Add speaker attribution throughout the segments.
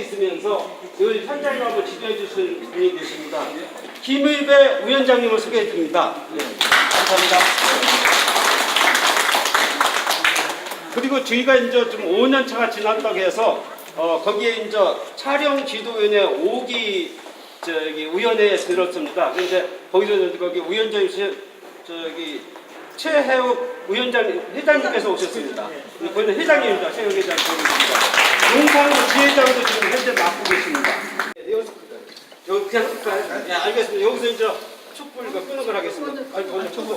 Speaker 1: 있으면서 이 현장을 한번 지도해 주실 분이 계십니다. 김의배 위원장님을 소개해 드립니다. 네, 감사합니다. 그리고 저희가 이제 좀 5년 차가 지났다고 해서 어, 거기에 이제 촬영 지도위원회 5기 저기 위원회에 들었습니다. 그런데 거기서 거기 위원장님 저기 최혜욱 위원장 회장님께서 오셨습니다. 거기는 회장님입니다. 최혜욱 회장님입니다. 용산구 지회장도 지금 현재 맡고 계십니다. 네, 여기서 여기 그냥 할까요? 네, 알겠습니다. 여기서 이제 촛불 이거 끄는 걸 하겠습니다. 아니, 거기 촛불.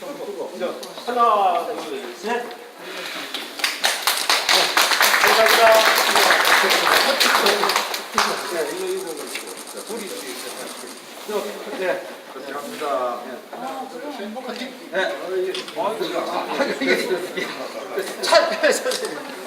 Speaker 1: 촛불. 하나, 둘, 셋. 감사합니다. 네, 이거, 이거, 이거. 둘이 있어요. 네.
Speaker 2: 감사합니다.
Speaker 1: 행복하지? 네. 어, 아, 이게, 이게, 이게. 차, 선생님.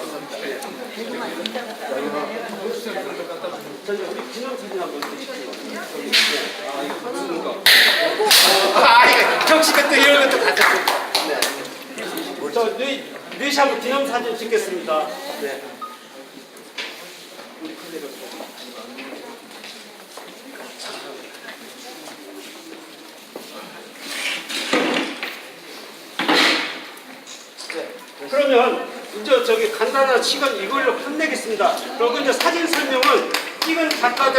Speaker 1: 그러면 이제 저기 간단한 시간 이걸로 끝내겠습니다. 그리고 이제 사진 설명은 찍은 작가들